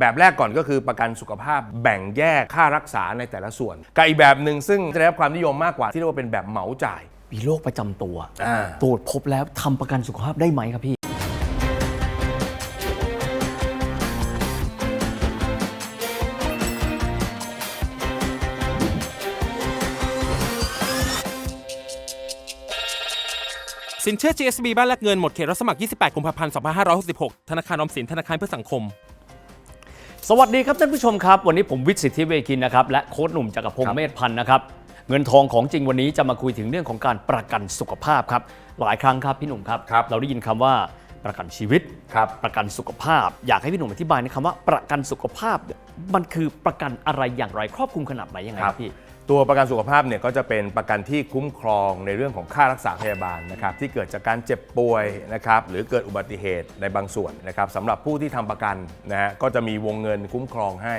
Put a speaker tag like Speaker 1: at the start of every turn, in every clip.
Speaker 1: แบบแรกก่อนก็คือประกันสุขภาพแบ่งแยกค่ารักษาในแต่ละส่วนกับอีกแบบหนึ่งซึ่งจะได้รับความนิยมมากกว่าที่เรียกว่าเป็นแบบเหมาจ่าย
Speaker 2: มีโรคประจำตัว
Speaker 1: อ่า
Speaker 2: ตรวจพบแล้วทำประกันสุขภาพได้ไหมครับพี่
Speaker 3: สินเชื่อ GSB บ้านแลกเงินหมดเขตรับสมัคร 28 กุมภาพันธ์ 2566 ธนาคารออมสิน ธนาคารเพื่อสังคม
Speaker 2: สวัสดีครับท่านผู้ชมครับ วันนี้ผมวิทย์สิทธิเวคินนะครับและโค้ชหนุ่มจักรพงศ์เมธพันธ์นะครับเงินทองของจริงวันนี้จะมาคุยถึงเรื่องของการประกันสุขภาพครับหลายครั้งครับพี่หนุ่มครับ
Speaker 1: ครับ
Speaker 2: เราได้ยินคำว่าประกันชีวิต
Speaker 1: ครับ
Speaker 2: ประกันสุขภาพ อยากให้พี่หนุ่มอธิบายในคำว่าประกันสุขภาพเนี่ยมันคือประกันอะไรอย่างไรครอบคลุมขนาดไหนยังไงครับพี่
Speaker 1: ตัวประกันสุขภาพเนี่ยก็จะเป็นประกันที่คุ้มครองในเรื่องของค่ารักษาพยาบาลนะครับที่เกิดจากการเจ็บป่วยนะครับหรือเกิดอุบัติเหตุในบางส่วนนะครับสำหรับผู้ที่ทำประกันนะฮะก็จะมีวงเงินคุ้มครองให้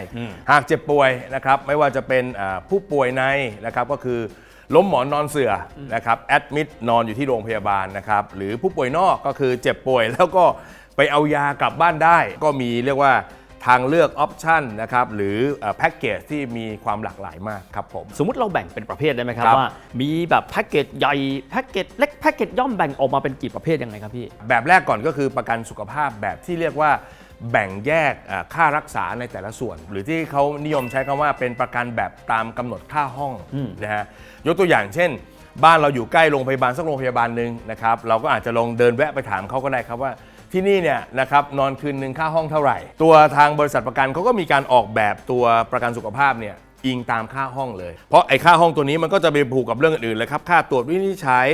Speaker 1: หากเจ็บป่วยนะครับไม่ว่าจะเป็นอ่าผู้ป่วยในนะครับก็คือล้มหมอนนอนเสือนะครับแอดมิดนอนอยู่ที่โรงพยาบาลนะครับหรือผู้ป่วยนอกก็คือเจ็บป่วยแล้วก็ไปเอายากลับบ้านได้ ก็มีเรียกว่า ทางเลือกออปชันนะครับหรือแพ็กเกจที่มีความหลากหลายมากครับผม
Speaker 2: สมมติเราแบ่งเป็นประเภทได้ไหมครับ
Speaker 1: ครับ
Speaker 2: ว่ามีแบบแพ็กเกจใหญ่แพ็กเกจเล็กแพ็กเกจย่อมแบ่งออกมาเป็นกี่ประเภทยังไงครับพี่
Speaker 1: แบบแรกก่อนก็คือประกันสุขภาพแบบที่เรียกว่าแบ่งแยกเอ่อค่ารักษาในแต่ละส่วน หรือที่เขานิยมใช้คำว่าเป็นประกันแบบตามกำหนดค่าห้องนะฮะยกตัวอย่างเช่น บ้านเราอยู่ใกล้โรงพยาบาลสักโรงพยาบาลหนึ่งนะครับเราก็อาจจะลองเดินแวะไปถามเขาก็ได้ครับว่า ที่นี่เนี่ยนะครับนอนคืนหนึ่งค่าห้องเท่าไหร่ ตัวทางบริษัทประกันเขาก็มีการออกแบบตัวประกันสุขภาพเนี่ยอิงตามค่าห้องเลย เพราะไอ้ค่าห้องตัวนี้มันก็จะไปผูกกับเรื่องอื่นๆเลยครับ ค่าตรวจวินิจฉัย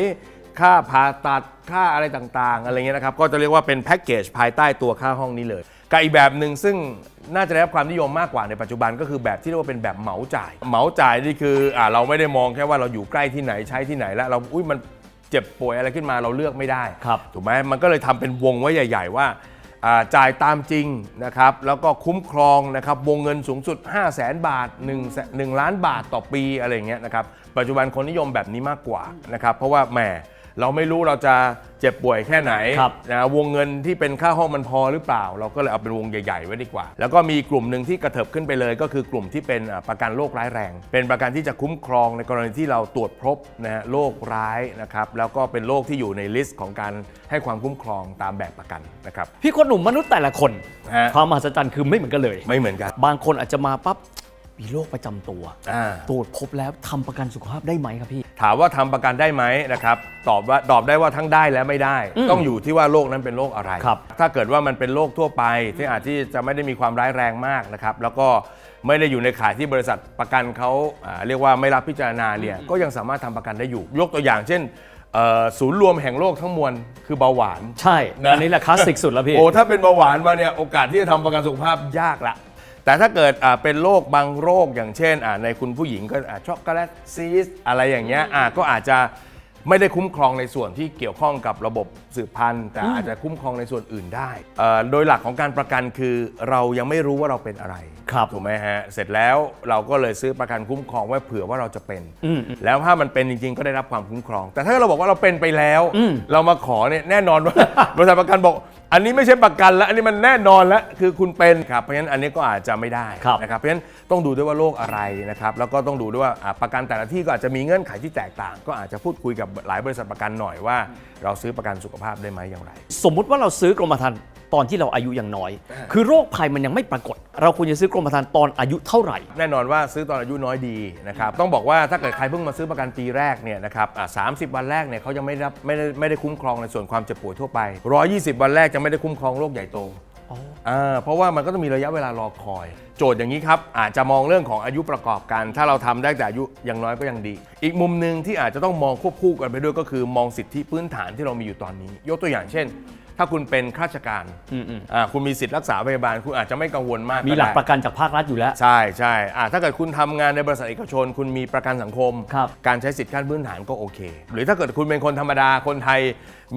Speaker 1: ค่าผ่าตัด ค่าอะไรต่างๆ อะไรเงี้ยนะครับ ก็จะเรียกว่าเป็นแพ็กเกจภายใต้ตัวค่าห้องนี้เลยกับอีกแบบหนึ่งซึ่งน่าจะได้รับความนิยมมากกว่าในปัจจุบันก็คือแบบที่เรียกว่าเป็นแบบเหมาจ่าย เหมาจ่ายนี่คืออ่าเราไม่ได้มองแค่ว่าเราอยู่ใกล้ที่ไหนใช้ที่ไหนแล้วเราอุ้ยมัน เจ็บป่วยอะไรขึ้นมาเราเลือกไม่ได้
Speaker 2: ครับ
Speaker 1: ถูกไหมมันก็เลยทำเป็นวงไว้ใหญ่ ๆว่าอ่าจ่ายตามจริงนะครับแล้วก็คุ้มครองนะครับวงเงินสูงสุด 5 0 0แสนบาท1 1ล้านบาทต่อปีอะไรอย่างเงี้ยนะครับปัจจุบันคนนิยมแบบนี้มากกว่านะครับเพราะว่าแหม เราไม่รู้เราจะเจ็บป่วยแค่ไหน
Speaker 2: ครับ
Speaker 1: นะวงเงินที่เป็นค่าห้องมันพอหรือเปล่า เราก็เลยเอาเป็นวงใหญ่ๆไว้ดีกว่า แล้วก็มีกลุ่มหนึ่งที่กระเถิบขึ้นไปเลย ก็คือกลุ่มที่เป็นอ่าประกันโรคร้ายแรง เป็นประกันที่จะคุ้มครองในกรณีที่เราตรวจพบนะฮะโรคร้ายนะครับแล้วก็เป็นโรคที่อยู่ในลิสต์ของการให้ความคุ้มครองตามแบบประกันนะครับ
Speaker 2: พี่โค้ชหนุ่มมนุษย์แต่ละคน
Speaker 1: ฮะ
Speaker 2: ความมหัศจรรย์คือไม่เหมือนกันเลย
Speaker 1: ไม่เหมือนกัน
Speaker 2: บางคนอาจจะมาปั๊บ มีโรคประจำตัว
Speaker 1: อ่า
Speaker 2: ตรวจพบแล้วทำประกันสุขภาพได้ไหมครับพี่
Speaker 1: ถามว่าทำประกันได้ไหมนะครับตอบว่าตอบได้ว่าทั้งได้และไม่ได้
Speaker 2: อืม
Speaker 1: ต้องอยู่ที่ว่าโรคนั้นเป็นโรคอะไร
Speaker 2: ครับ
Speaker 1: ถ้าเกิดว่ามันเป็นโรคทั่วไปที่อาจที่จะไม่ได้มีความร้ายแรงมากนะครับแล้วก็ไม่ได้อยู่ในข่ายที่บริษัทประกันเขาอ่าเรียกว่าไม่รับพิจารณาเนี่ยก็ยังสามารถทำประกันได้อยู่ ยกตัวอย่างเช่นเอ่อศูนย์รวมแห่งโลกทั้งมวลคือเบาหวาน
Speaker 2: ใช่
Speaker 1: นะ
Speaker 2: อันนี้แหละคลาสสิกสุดแล้วพี่
Speaker 1: โอ้ถ้าเป็นเบาหวานมาเนี่ยโอกาสที่จะทำประกันสุขภาพยากละ แต่ถ้าเกิดอ่าเป็นโรคบางโรคอย่างเช่นอ่าในคุณผู้หญิงก็อ่าช็อกโกแลตซีสอะไรอย่างเงี้ยอ่าก็อาจจะไม่ได้คุ้มครองในส่วนที่เกี่ยวข้องกับระบบสืบพันธุ์ แต่อาจจะคุ้มครองในส่วนอื่นได้เอ่อโดยหลักของการประกันคือเรายังไม่รู้ว่าเราเป็นอะไร
Speaker 2: ครับ
Speaker 1: ถูกไหมฮะ เสร็จแล้วเราก็เลยซื้อประกันคุ้มครองไว้เผื่อว่าเราจะเป็น
Speaker 2: อืม
Speaker 1: แล้วถ้ามันเป็นจริงๆ ก็ได้รับความคุ้มครอง แต่ถ้าเราบอกว่าเราเป็นไปแล้ว
Speaker 2: อืม
Speaker 1: เรามาขอเนี่ยแน่นอนว่าบริษัทประกันบอก อันนี้ไม่ใช่ประกันแล้วอันนี้มันแน่นอนแล้วคือคุณเป็นครับเพราะฉะนั้นอันนี้ก็อาจจะไม่ได้
Speaker 2: ครับ
Speaker 1: นะครับเพราะฉะนั้นต้องดูด้วยว่าโรคอะไรนะครับแล้วก็ต้องดูด้วยว่าอะประกันแต่ละที่ก็อาจจะมีเงื่อนไขที่แตกต่าง ก็อาจจะพูดคุยกับหลายบริษัทประกันหน่อยว่า เราซื้อประกันสุขภาพได้ไหมอย่างไร
Speaker 2: สมมุติว่าเราซื้อกรมธรรม์ตอนที่เราอายุยังน้อย คือโรคภัยมันยังไม่ปรากฏ เราควรจะซื้อกรมธรรม์ตอนอายุเท่าไหร่
Speaker 1: แน่นอนว่าซื้อตอนอายุน้อยดีนะครับต้องบอกว่าถ้าเกิดใครเพิ่งมาซื้อประกันปีแรกเนี่ยนะครับสามสิบวันแรกเนี่ยเขายังไม่ได้รับไม่ได้ไม่ได้คุ้มครองในส่วนความเจ็บป่วยทั่วไป 120 วันแรกจะไม่ได้คุ้มครองโรคใหญ่โตอ่าเพราะว่ามันก็ต้องมีระยะเวลารอคอย โจทย์อย่างนี้ครับ อาจจะมองเรื่องของอายุประกอบกัน ถ้าเราทำได้แต่อายุยังน้อยก็ยังดี อีกมุมหนึ่งที่อาจจะต้องมองควบคู่กันไปด้วยก็คือ มองสิทธิพื้นฐานที่เรามีอยู่ตอนนี้ ยกตัวอย่างเช่น ถ้าคุณเป็นข้าราชการ
Speaker 2: อืมอืม
Speaker 1: อ่าคุณมีสิทธิ์รักษาพยาบาล คุณอาจจะไม่กังวลมาก
Speaker 2: มีหลัก
Speaker 1: ได้
Speaker 2: ประกันจากภาครัฐอยู่แล้ว
Speaker 1: ใช่ใช่อ่าถ้าเกิดคุณทำงานในบริษัทเอกชน คุณมีประกันสังคม
Speaker 2: ครับ
Speaker 1: การใช้สิทธิขั้นพื้นฐานก็โอเค หรือถ้าเกิดคุณเป็นคนธรรมดาคนไทย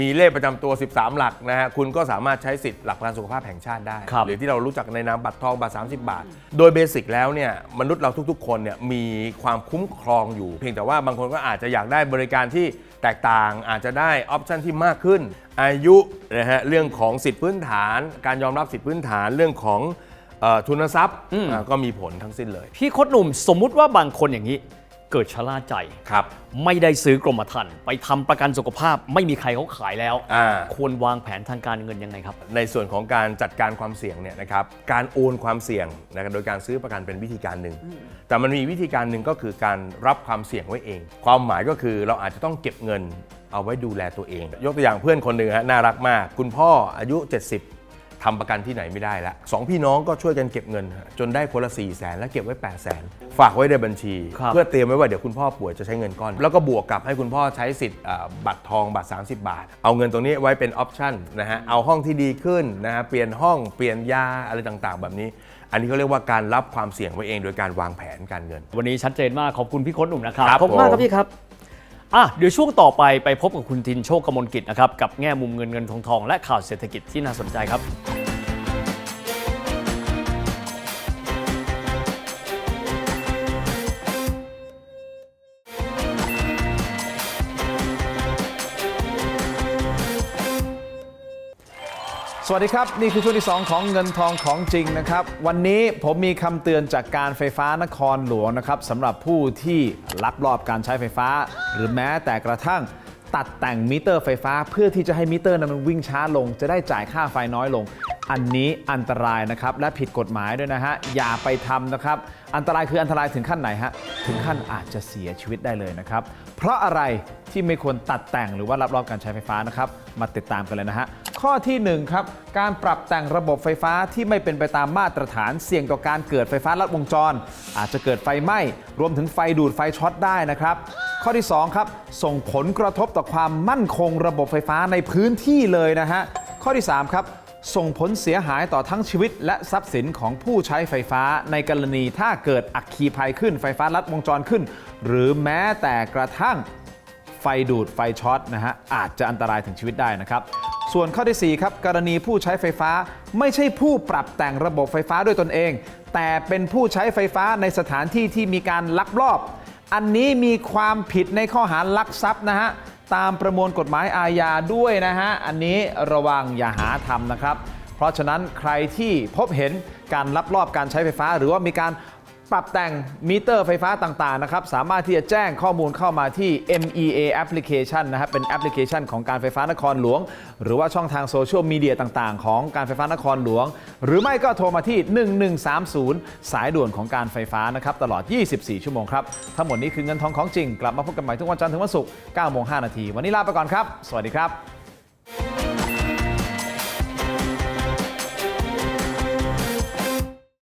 Speaker 1: มีเลขประจำตัว 13 หลักนะฮะคุณก็สามารถใช้สิทธิ์หลักประกันสุขภาพแห่งชาติได้
Speaker 2: ครับ
Speaker 1: หรือที่เรารู้จักในนามบัตรทองบัตร30 บาท โดยเบสิกแล้วเนี่ยมนุษย์เราทุกๆ คนเนี่ยมีความคุ้มครองอยู่ เพียงแต่ว่าบางคนก็อาจจะอยากได้บริการที่แตกต่างอาจจะได้ออปชันที่มากขึ้น อายุนะฮะเรื่องของสิทธิพื้นฐาน การยอมรับสิทธิพื้นฐานเรื่องของเอ่อทุนทรัพย์อ่าก็มีผลทั้งสิ้นเลย
Speaker 2: พี่โคดหนุ่มสมมุติว่าบางคนอย่างนี้ เกิดชะล่าใจ
Speaker 1: ครับ
Speaker 2: ไม่ได้ซื้อกรมธรรม์ไปทำประกันสุขภาพไม่มีใครเขาขายแล้ว
Speaker 1: อ่า
Speaker 2: ควรวางแผนทางการเงินยังไงครับ
Speaker 1: ในส่วนของการจัดการความเสี่ยงเนี่ยนะครับการโอนความเสี่ยงนะครับโดยการซื้อประกันเป็นวิธีการหนึ่ง แต่มันมีวิธีการหนึ่งก็คือการรับความเสี่ยงไว้เอง ความหมายก็คือเราอาจจะต้องเก็บเงิน เอาไว้ดูแลตัวเอง ยกตัวอย่างเพื่อนคนหนึ่งฮะน่ารักมาก คุณพ่ออายุ 70ทำประกันที่ไหนไม่ได้แล้วสองพี่น้องก็ช่วยกันเก็บเงินฮะจนได้คนละ4 0 0แสนแล้วเก็บไว้8 0 0แสนฝากไว้ในบัญชี
Speaker 2: ครับ
Speaker 1: เพื่อเตรียมไว้ว่าเดี๋ยวคุณพ่อป่วยจะใช้เงินก้อน แล้วก็บวกกับให้คุณพ่อใช้สิทธิ์อ่าบัตรทองบัตร 30 บาท เอาเงินตรงนี้ไว้เป็นออปชั่นนะฮะเอาห้องที่ดีขึ้นนะฮะเปลี่ยนห้องเปลี่ยนยาอะไรต่างๆ แบบนี้อันนี้เขาเรียกว่าการรับความเสี่ยงไว้เองโดยการวางแผนการเงิน
Speaker 2: วันนี้ชัดเจนมากขอบคุณพี่โคดหนุ่มนะครับ
Speaker 1: ครับ
Speaker 2: ขอบคุณมากครั
Speaker 1: ผม
Speaker 2: บพี่ครับ อะเดี๋ยวช่วงต่อไปไปพบกับคุณทินโชคกมลกิจนะครับกับแง่มุมเงินเงินทองทองและข่าวเศรษฐกิจที่น่าสนใจครับ
Speaker 4: สวัสดีครับ นี่คือช่วงที่ 2 ของเงินทองของจริงนะครับ วันนี้ผมมีคำเตือนจากการไฟฟ้านครหลวงนะครับสำหรับผู้ที่ลักลอบการใช้ไฟฟ้า หรือแม้แต่กระทั่งตัดแต่งมิเตอร์ไฟฟ้า เพื่อที่จะให้มิเตอร์นั้นมันวิ่งช้าลง จะได้จ่ายค่าไฟน้อยลง อันนี้อันตรายนะครับ และผิดกฎหมายด้วยนะฮะอย่าไปทำนะครับ อันตรายคืออันตรายถึงขั้นไหนฮะถึงขั้นอาจจะเสียชีวิตได้เลยนะครับ เพราะอะไรที่ไม่ควรตัดแต่งหรือว่ารับรอบการใช้ไฟฟ้านะครับ มาติดตามกันเลยนะฮะ ข้อทีหนึ่1 ครับ การปรับแต่งระบบไฟฟ้าที่ไม่เป็นไปตามมาตรฐานเสี่ยงต่อการเกิดไฟฟ้าลัดวงจร อาจจะเกิดไฟไหม้รวมถึงไฟดูดไฟช็อตได้นะครับ ข้อที่ 2 ครับ ส่งผลกระทบต่อความมั่นคงระบบไฟฟ้าในพื้นที่เลยนะฮะข้อที่ 3 ครับส่งผลเสียหายต่อทั้งชีวิตและทรัพย์สินของผู้ใช้ไฟฟ้าในกรณีถ้าเกิดอัคคีภัยขึ้นไฟฟ้าลัดวงจรขึ้น หรือแม้แต่กระทั่งไฟดูดไฟช็อตนะฮะอาจจะอันตรายถึงชีวิตได้นะครับ ส่วนข้อที่ 4 ครับ กรณีผู้ใช้ไฟฟ้าไม่ใช่ผู้ปรับแต่งระบบไฟฟ้าด้วยตนเอง แต่เป็นผู้ใช้ไฟฟ้าในสถานที่ที่มีการลักลอบ อันนี้มีความผิดในข้อหาลักทรัพย์นะฮะตามประมวลกฎหมายอาญาด้วยนะฮะ อันนี้ระวังอย่าหาทำนะครับ เพราะฉะนั้นใครที่พบเห็นการลักลอบการใช้ไฟฟ้า หรือว่ามีการ ปรับแต่งมิเตอร์ไฟฟ้าต่างๆนะครับสามารถที่จะแจ้งข้อมูลเข้ามาที่ MEA Application นะครับเป็นแอปพลิเคชันของการไฟฟ้านครหลวง หรือว่าช่องทางโซเชียลมีเดียต่างๆ ของการไฟฟ้านครหลวง หรือไม่ก็โทรมาที่ 1130 สายด่วนของการไฟฟ้านะครับตลอด 24 ชั่วโมงครับ ทั้งหมดนี้คือเงินทองของจริง กลับมาพบกันใหม่ทุกวันจันทร์ถึงวันศุกร์9โมง5นาที วันนี้ลาไปก่อนครับ สวัสดีครับ